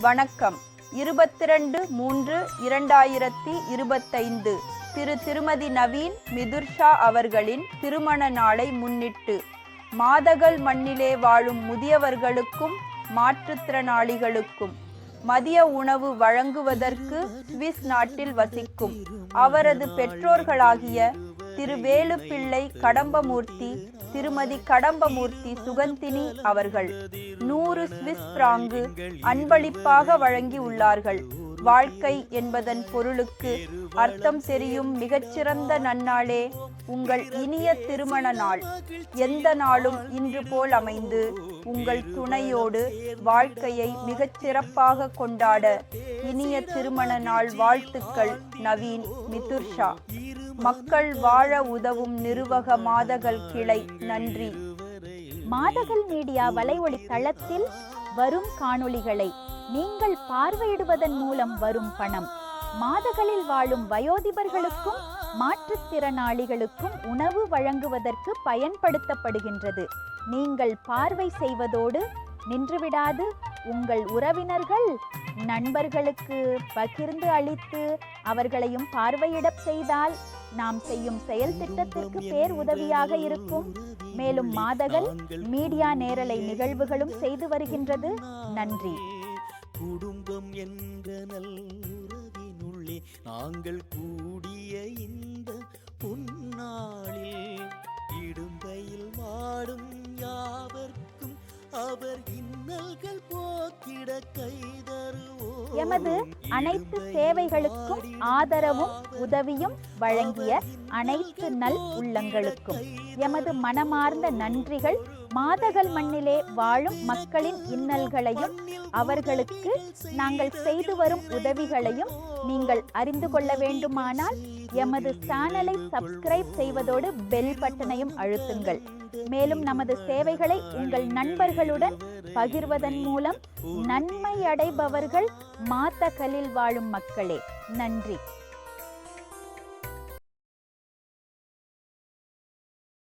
வணக்கம். இருபத்திரண்டு மூன்று இரண்டாயிரத்தி இருபத்தைந்து. திரு திருமதி நவீன் மிதுர்ஷா அவர்களின் திருமண நாளை முன்னிட்டு மாதகள் மண்ணிலே வாழும் முதியவர்களுக்கும் மாற்றுத்திறனாளிகளுக்கும் மதிய உணவு வழங்குவதற்கு சுவிஸ் நாட்டில் வசிக்கும் அவரது பெற்றோர்களாகிய திரு வேலுப்பிள்ளை கடம்பமூர்த்தி திருமதி கடம்பமூர்த்தி சுகந்தினி அவர்கள். நூறு சுவிஸ் பிராங்கு அன்பளிப்பாக வழங்கி உள்ளார்கள். வாழ்க்கை என்பதன் பொருளுக்கு அர்த்தம் தெரியும் மிகச்சிறந்த நன்னாளே உங்கள் இனிய திருமண நாள். எந்த நாளும் இன்று போல் அமைந்து உங்கள் துணையோடு வாழ்க்கையை மிகச்சிறப்பாக கொண்டாட இனிய திருமண நாள் வாழ்த்துக்கள் நவீன் மிதுர்ஷா மக்கள் வாழ உதவும் நிறுவக மாதகள் கிளை. நன்றி. மாதகள் மீடியா வலைவழி தளத்தில் வரும் காணொளிகளை நீங்கள் பார்வையிடுவதன் மூலம் வரும் பணம். மாதகளில் வாழும் வயோதிபர்களுக்கும் மாற்றுத்திறனாளிகளுக்கும் உணவு வழங்குவதற்கு பயன்படுத்தப்படுகின்றது. நீங்கள் பார்வை செய்வதோடு நின்றுவிடாது உங்கள் உறவினர்கள் நண்பர்களுக்கு பகிர்ந்து அளித்து அவர்களையும் பார்வையிடப் செய்தால் நாம் செய்யும் செயல் திட்டத்திற்கு பேர் உதவியாக இருக்கும். மேலும் மாதகள் மீடியா நேரலை நிகழ்வுகளும் செய்து வருகின்றது. நன்றி. குடும்பம் என்ற நல்லுறவினுள்ளே நாங்கள் கூடிய இந்த பொன்னாளில் இடும்பையில் வாடும் யாவர்க்கும் அவர் இன்னல்கள் எமது அனைத்து சேவைகளுக்கும் ஆதரவும் உதவியும் வழங்கிய அனைத்து நல் உள்ளங்களுக்கும் எமது மனமார்ந்த நன்றிகள் மாதகள் மண்ணிலே வாழும் மக்களின் இன்னல்களையும் அவர்களுக்கு நாங்கள் செய்து வரும் உதவிகளையும் நீங்கள் அறிந்து கொள்ள வேண்டுமானால் எமது சேனலை சப்ஸ்கிரைப் செய்வதோடு பெல் பட்டனையும் அழுத்துங்கள். மேலும் நமது சேவைகளை உங்கள் நண்பர்களுடன் பகிர்வதன் மூலம் நன்மை அடைபவர்கள் மாத்தகலில் வாழும் மக்களே. நன்றி.